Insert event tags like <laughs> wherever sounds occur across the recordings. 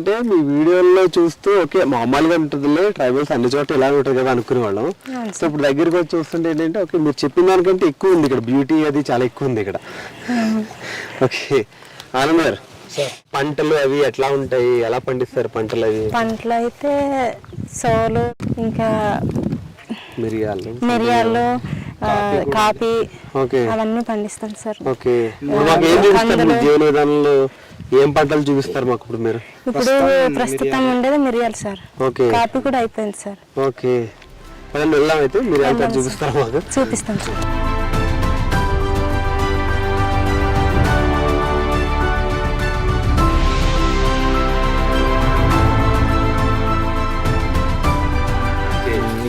ఏంటంటే మీ వీడియోల్లో చూస్తూ ఓకే మామూలుగా ఉంటుందిలే ట్రైబల్స్ అన్ని చోట్ల ఇలా ఉంటుంది కదా అనుకునే వాళ్ళం. సో ఇప్పుడు దగ్గరికి వచ్చి చూస్తుంటే ఏంటంటే ఓకే మీరు చెప్పిన దానికంటే ఎక్కువ ఉంది ఇక్కడ. బ్యూటీ అది చాలా ఎక్కువ ఉంది ఇక్కడ. <laughs> ఓకే. ఆనంద్ గారు పంటలు అవి ఎట్లా ఉంటాయి? ఎలా పండిస్తారు పంటలు అవి? పంటలు అయితే సోలు ఇంకా మిరియాలు మిరియాలు కాఫీ ఓకే. అవన్నీ పండిస్తాం సార్. ఓకే. మాకు ఏం చూపిస్తారు జీవన విధానంలో? ఏం పంటలు చూపిస్తారు మాకు ఇప్పుడు మీరు? ఇప్పుడు ప్రస్తుతం ఉండేది మిరియాలు సార్. ఓకే. కాఫీ కూడా అయిపోయింది సార్. ఓకే. పదండి వెళ్దాం అయితే. మీరు అంతా చూపిస్తారా మాకు? చూపిస్తాం సార్.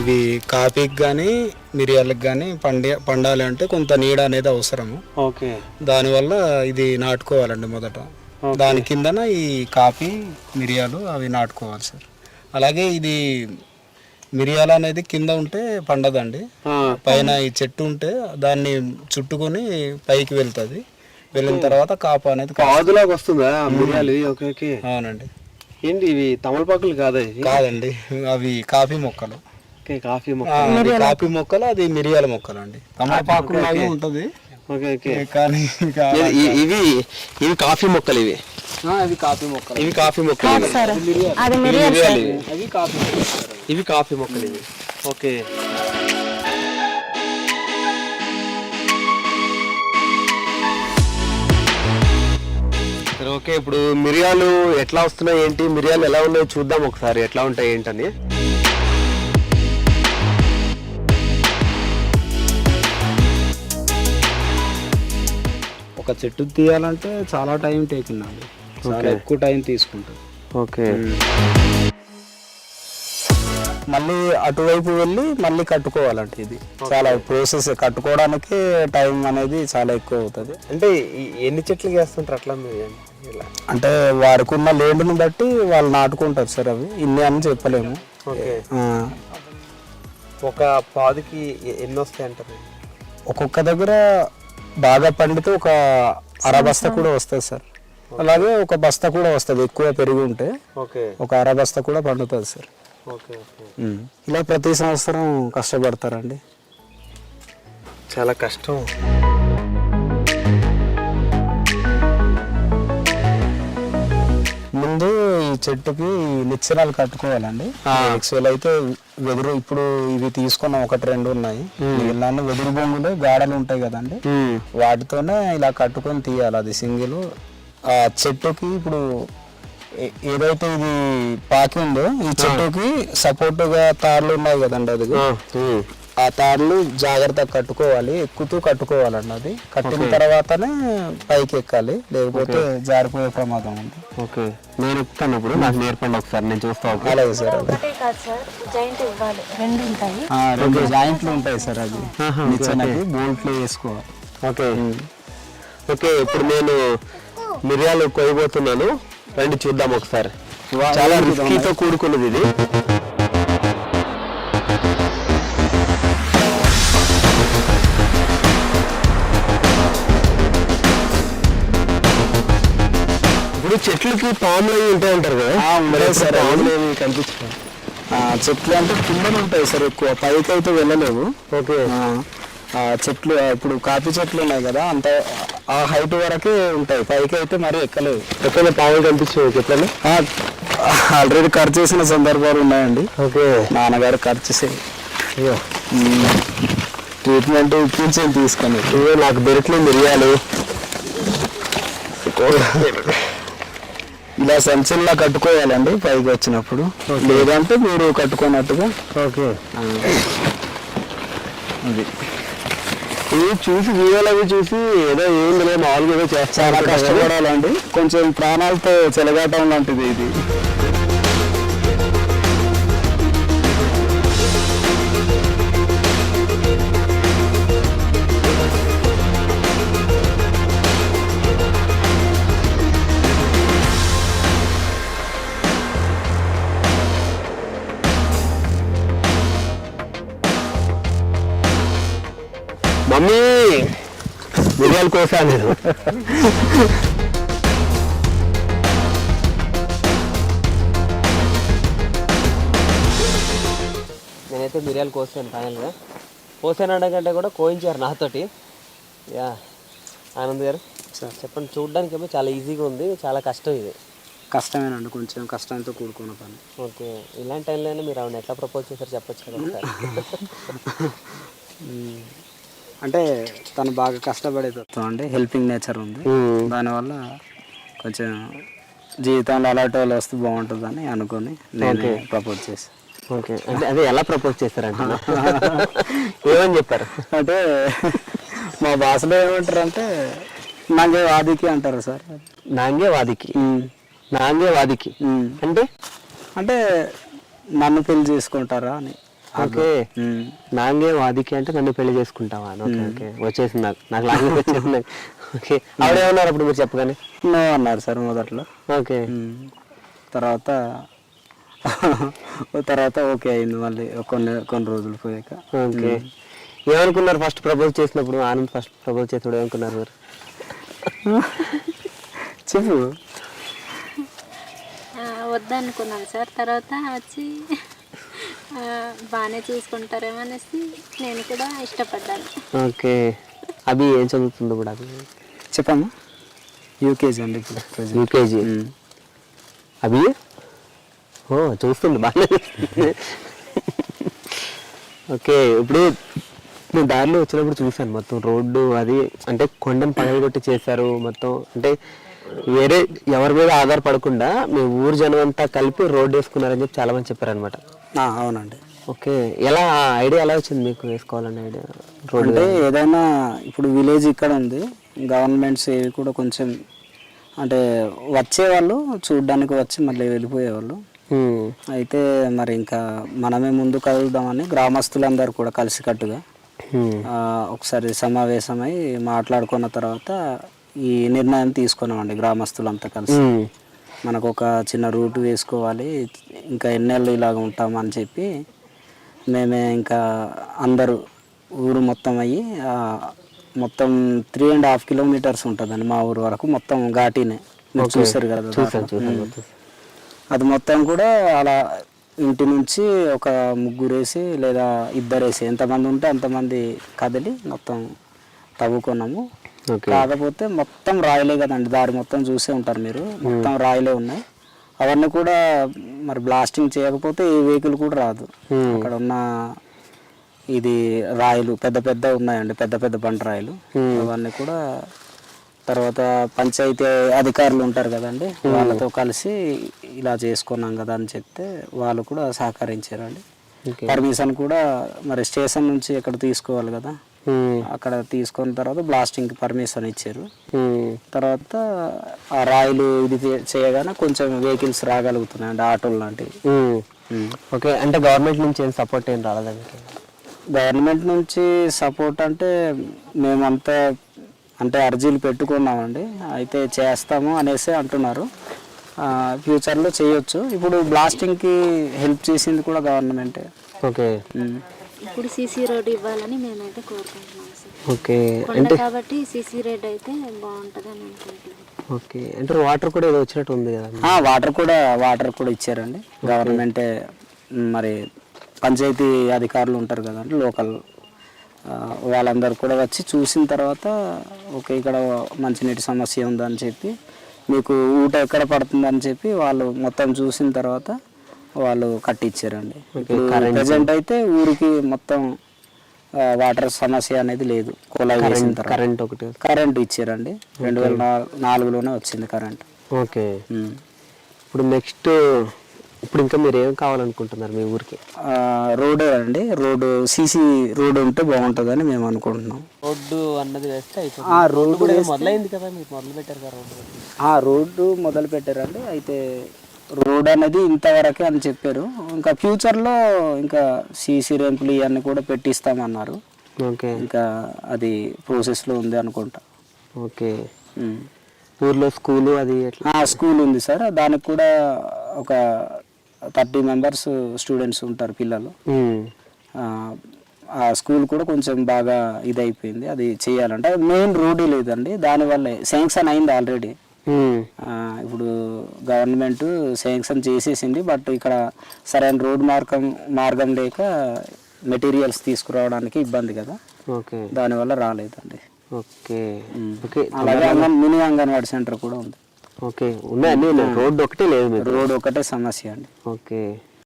ఇవి కాఫీకి కానీ మిరియాలకు కానీ పండి పండాలి అంటే కొంత నీడ అనేది అవసరము. ఓకే. దానివల్ల ఇది నాటుకోవాలండి మొదట. దాని కిందన ఈ కాఫీ మిరియాలు అవి నాటుకోవాలి సార్. అలాగే ఇది మిరియాలు అనేది కింద ఉంటే పండదండి. పైన ఈ చెట్టు ఉంటే దాన్ని చుట్టుకొని పైకి వెళ్తుంది. వెళ్ళిన తర్వాత కాపు అనేది కా- పాదులాగా వస్తుందా మిరియాలు? ఇవి? Okay okay. అవునండి. ఏంటి ఇవి తమలపాకులు కాదా ఇవి? కాదండి అవి కాఫీ మొక్కలు. కాఫీ ఆ, మొక్క అది కాఫీ మొక్కలు అది మిరియాల మొక్కలు అండి తమలపాకు లాగే ఉంటది. ఇవి ఇవి కాఫీ మొక్కలు ఇవి. ఇవి కాఫీ మొక్కలు. ఇవి కాఫీ మొక్కలు ఇవి. కాఫీ మొక్కలు. ఇవి కాఫీ మొక్కలు ఇవి. ఓకే. సరే ఓకే ఇప్పుడు మిరియాలు ఎట్లా వస్తున్నాయి ఏంటి? మిరియాలు ఎలా ఉన్నాయో? చూద్దాం ఒకసారి ఎట్లా ఉంటాయి ఏంటని. ఒక చెట్టు తీయాలంటే చాలా టైం టేకింగ్ అండి. చాలా ఎక్కువ టైం తీసుకుంటుంది. ఓకే. మళ్ళీ అటువైపు వెళ్ళి మళ్ళీ కట్టుకోవాలంటే ఇది. చాలా ప్రాసెస్ కట్టుకోవడానికి టైం అనేది చాలా ఎక్కువ అవుతుంది. అంటే ఎన్ని చెట్లు వేస్తుంటారు అట్లా మీరు అంటే వారికి ఉన్న లేండుని బట్టి వాళ్ళు నాటుకుంటారు సార్ అవి. ఇన్ని అని చెప్పలేము. ఒక పాదుకి ఎన్ని వస్తాయి అంటారు ఒక్కొక్క దగ్గర బాగా పండితే ఒక అర బస్తా కూడా వస్తుంది సార్. అలాగే ఒక బస్తా కూడా వస్తుంది ఎక్కువ పెరిగి ఉంటే. ఒక అర బస్తా కూడా పండుతుంది సార్. ఇలా ప్రతి సంవత్సరం కష్టపడతారండి. చాలా కష్టం. చెట్టుకి ఈ నిచ్చెనలు కట్టుకోవాలండి. యాక్చువల్ అయితే వెదురు ఇప్పుడు ఇవి తీసుకున్న ఒకటి రెండు ఉన్నాయి. ఇలాంటి వెదురు బొంగులు గాడలు ఉంటాయి కదండి. వాటితోనే ఇలా కట్టుకొని తీయాలి అది సింగిల్. ఆ చెట్టుకి ఇప్పుడు ఏదైతే ఇది పాకి ఉందో ఈ చెట్టుకి సపోర్టుగా తార్లు ఉన్నాయి కదండి అది ఆ తార్లు జాగ్రత్తగా కట్టుకోవాలి ఎక్కుతూ కట్టుకోవాలండి అది కట్టిన తర్వాతనే పైకి ఎక్కాలి లేకపోతే జారిపోయే ప్రమాదం ఉంది. ఓకే. నేను ఎక్కుతాను ఇప్పుడు నాకు నేర్పండి ఒకసారి నేను చూస్తా ఓకే అలాగే సార్ అది ఒకటే కాదు సార్ జాయింట్ ఇవ్వాలి. రెండు ఉంటాయి. ఆ, రెండు జాయింట్లు ఉంటాయి సార్ అది నిచ్చెనకి బోల్ట్లు వేసుకోవాలి. ఓకే. ఓకే ఇప్పుడు నేను మిరియాలు కొయ్యబోతున్నాను. రండి చూద్దాం ఒకసారి. చాలా రిస్కీతో కూడుకున్నది ఇది. చెట్లకి పాములు అవి ఉంటాయి అంటారు కదా? సార్. పాములు ఏమి కనిపించాయి ఆ, చెట్లు అంటే కిందనే ఉంటాయి సార్ ఎక్కువ. పైకి అయితే వెళ్ళలేవు. ఓకే. చెట్లు ఇప్పుడు కాఫీ చెట్లు ఉన్నాయి కదా అంత ఆ హైట్ వరకే ఉంటాయి. పైకి అయితే మరి ఎక్కలేవు. ఎక్కడ పాములు కనిపించాయి చెట్లని ఆల్రెడీ ఖర్చు చేసిన సందర్భాలు ఉన్నాయండి. ఓకే. నాన్నగారు ఖర్చు చేసి అయ్యో. ట్రీట్మెంట్ ఇప్పించి తీసుకొని. నాకు దొరికిన మిరియాలు. ఇలా సంచుల్లా కట్టుకోవాలండి పైకి వచ్చినప్పుడు. లేదంటే మీరు కట్టుకున్నట్టుగా ఓకే. అది. ఇవి చూసి వీడియోలు అవి చూసి ఏదో ఏం లేదు మామూలుగా ఏదో చేస్తాను చాలా కష్టపడాలండి. కొంచెం ప్రాణాలతో చెలగాటం లాంటిది ఇది. మమ్మీ మిరియాలు కోసా నేను. నేనైతే మిరియాలు కోసాను ఫైనల్గా. కోసాను కంటే కూడా కోయించారు నాతోటి. యా ఆనంద్ గారు. చెప్పండి చూడడానికి ఏమో చాలా ఈజీగా ఉంది చాలా కష్టం ఇది. కష్టమేనండి కొంచెం కష్టంతో కూడుకున్న పని. ఓకే ఇలాంటి టైంలో మీరు ఆవిడ ఎట్లా ప్రపోజ్ చేశారు చెప్పచ్చు కదా <laughs> అంటే తను బాగా కష్టపడే తత్వం అండి. హెల్పింగ్ నేచర్ ఉంది. దానివల్ల కొంచెం జీవితంలో అలాంటి వాళ్ళు వస్తే బాగుంటుందని అనుకొని నేను ప్రపోజ్ చేసి ఓకే. అంటే అదే ఎలా ప్రపోజ్ చేశారంటే ఏమని చెప్పారు? అంటే మా భాషలో ఏమంటారు అంటే నాకే వాదికి అంటారు సార్. నాంగే వాదికి నాంగే వాదికి. అంటే? అంటే నన్ను పెళ్ళి చేసుకుంటారా అని. ఓకే. నాంగే వాదికి అంటే నన్ను పెళ్ళి చేసుకుంటావా? అని. Okay okay. వచ్చేసింది నాకు. నాకు లాంగ్వేజ్ <laughs> వచ్చేసింది. ఓకే. ఆవిడేమన్నారు అప్పుడు మీరు చెప్పగానే? నో అన్నారు సార్ మొదట్లో. ఓకే. తర్వాత <laughs> తర్వాత ఓకే అయింది మళ్ళీ కొన్ని కొన్ని రోజులు పోయాక. ఓకే. ఏమనుకున్నారు ఫస్ట్ ప్రపోజ్ చేసినప్పుడు? ఆనంద్ ఫస్ట్ ప్రపోజ్ చేసినప్పుడు ఏమనుకున్నారు మీరు? <laughs> చెప్పు. ఆ, వద్దనుకున్నాను సార్. తర్వాత వచ్చి బాగానే చూసుకుంటారేమో అనేసి నేను కూడా ఇష్టపడ్డాను. ఓకే. అభి ఏం చదువుతుందో కూడా అభి? చెప్పమ్మా. యూకేజీ అండి ఇప్పుడు. యూకేజీ. అభి? ఓ చూస్తుంది బాగా ఓకే ఇప్పుడు నేను దారిలో వచ్చినప్పుడు చూశాను మొత్తం రోడ్డు అది అంటే కొండను పగలగొట్టి చేశారు మొత్తం. అంటే వేరే ఎవరి మీద ఆధారపడకుండా మీ ఊరు జనం అంతా కలిపి రోడ్డు వేసుకున్నారని చెప్పి చాలా మంది చెప్పారనమాట అవునండి. ఓకే ఎలా ఐడియా ఎలా వచ్చింది మీకు వేసుకోవాలనే ఐడియా? రోడ్డు అంటే ఏదైనా ఇప్పుడు విలేజ్ ఇక్కడ ఉంది గవర్నమెంట్స్ ఏవి కూడా కొంచెం అంటే వచ్చేవాళ్ళు చూడడానికి వచ్చి మళ్ళీ వెళ్ళిపోయేవాళ్ళు. అయితే మరి ఇంకా మనమే ముందు కదులుదామని గ్రామస్తులందరూ కూడా కలిసికట్టుగా ఒకసారి సమావేశమై మాట్లాడుకున్న తర్వాత ఈ నిర్ణయం తీసుకున్నామండి గ్రామస్తులంతా కలిసి. మనకు ఒక చిన్న రూట్ వేసుకోవాలి ఇంకా ఎన్నేళ్ళు ఇలాగ ఉంటామని చెప్పి మేమే ఇంకా అందరూ ఊరు మొత్తం అయ్యి మొత్తం త్రీ అండ్ హాఫ్ కిలోమీటర్స్ ఉంటుందండి మా ఊరు వరకు మొత్తం ఘాటీనే. మీరు చూసారు కదా. అది మొత్తం కూడా అలా ఇంటి నుంచి ఒక ముగ్గురు వేసి లేదా ఇద్దరు వేసి ఎంతమంది ఉంటే అంతమంది కదిలి మొత్తం తవ్వుకున్నాము. కాకపోతే మొత్తం రాయలే కదండి దారి మొత్తం చూసే ఉంటారు మీరు. మొత్తం రాయలే ఉన్నాయి. అవన్నీ కూడా మరి బ్లాస్టింగ్ చేయకపోతే ఏ వెహికల్ కూడా రాదు. అక్కడ ఉన్న ఇది రాయలు పెద్ద పెద్ద ఉన్నాయండి పెద్ద పెద్ద బండ రాయలు. అవన్నీ కూడా తర్వాత పంచాయతీ అధికారులు ఉంటారు కదండి వాళ్ళతో కలిసి ఇలా చేసుకున్నాం కదా అని చెప్తే వాళ్ళు కూడా సహకరించారండి. పర్మిషన్ కూడా మరి స్టేషన్ నుంచి ఇక్కడ తీసుకోవాలి కదా. అక్కడ తీసుకున్న తర్వాత బ్లాస్టింగ్కి పర్మిషన్ ఇచ్చారు. హ్మ్. తర్వాత ఆ రాయిలు ఇది చేయగానే కొంచెం వెహికల్స్ రాగలుగుతున్నాయి అంటే ఆటోలు లాంటివి. ఓకే అంటే గవర్నమెంట్ నుంచి ఏం సపోర్ట్ ఏం రాలేదా మీకు గవర్నమెంట్ నుంచి సపోర్ట్ అంటే మేమంతా అంటే అర్జీలు పెట్టుకున్నామండి. అయితే చేస్తాము అనేసి అంటున్నారు. ఫ్యూచర్లో చేయొచ్చు. ఇప్పుడు బ్లాస్టింగ్కి హెల్ప్ చేసింది కూడా గవర్నమెంటే ఓకే. ఇప్పుడు సీసీ రోడ్ ఇవ్వాలని మేమైతే కోరుకుంటున్నాం ఓకే. కొండ కాబట్టి సీసీ రోడ్ అయితే బాగుంటుంది అని అనుకుంటున్నాం. ఓకే. అంటే వాటర్ కూడా ఏదో వచ్చినట్టు ఉంది కదా ఆ, వాటర్ కూడా వాటర్ కూడా ఇచ్చారండి. గవర్నమెంటే మరి పంచాయతీ అధికారులు ఉంటారు కదండి లోకల్ ఆ, వాళ్ళందరూ కూడా వచ్చి చూసిన తర్వాత ఓకే ఇక్కడ మంచినీటి సమస్య ఉందని చెప్పి మీకు ఊట ఎక్కడ పడుతుందని చెప్పి వాళ్ళు మొత్తం చూసిన తర్వాత వాళ్ళు కట్టించారండి ప్రజెంట్ అయితే ఊరికి మొత్తం వాటర్ సమస్య అనేది లేదు. కుళాయి వేసిన తర్వాత. కరెంట్ ఒకటి కరెంట్ ఇచ్చారండి. రెండు వేల నాలుగులోనే వచ్చింది కరెంట్ ఓకే. ఇప్పుడు నెక్స్ట్ ఇప్పుడు ఇంకా మీరు ఏం కావాలనుకుంటున్నారు మీ ఊరికి? ఆ, రోడ్డే అండి. రోడ్డు సీసీ రోడ్ ఉంటే బాగుంటుందని మేము అనుకుంటున్నాం. రోడ్డు అన్నది వేస్తే రోడ్డు కూడా మొదలైంది కదా మీరు మొదలు పెట్టారు కదా రోడ్డు. మొదలు పెట్టారండి అయితే రోడ్ అనేది ఇంతవరకే అని చెప్పారు. ఇంకా ఫ్యూచర్లో ఇంకా సీసీ ర్యాంపులు ఇవన్నీ కూడా పెట్టిస్తామన్నారు. ఓకే. ఇంకా అది ప్రాసెస్లో ఉంది అనుకుంటా. ఓకే. ఊర్లో స్కూలు అది స్కూల్ ఉంది సార్. దానికి కూడా ఒక థర్టీ మెంబర్స్ స్టూడెంట్స్ ఉంటారు పిల్లలు. ఆ, స్కూల్ కూడా కొంచెం బాగా ఇదైపోయింది. అది చేయాలంటే మెయిన్ రోడ్డు లేదండి. దానివల్లే శాంక్షన్ అయింది ఆల్రెడీ. ఇప్పుడు గవర్నమెంట్ శాంక్షన్ చేసేసింది బట్ ఇక్కడ సరైన రోడ్ మార్గం మార్గం లేక మెటీరియల్స్ తీసుకురావడానికి ఇబ్బంది కదా. ఓకే. దానివల్ల రాలేదండి. ఓకే. ఓకే. అలాగే అంగన్ మినీ అంగన్వాడీ సెంటర్ కూడా ఉంది. ఓకే. ఉన్నాయి అన్ని రోడ్డు ఒకటే లేదు రోడ్ ఒకటే సమస్య అండి. ఓకే.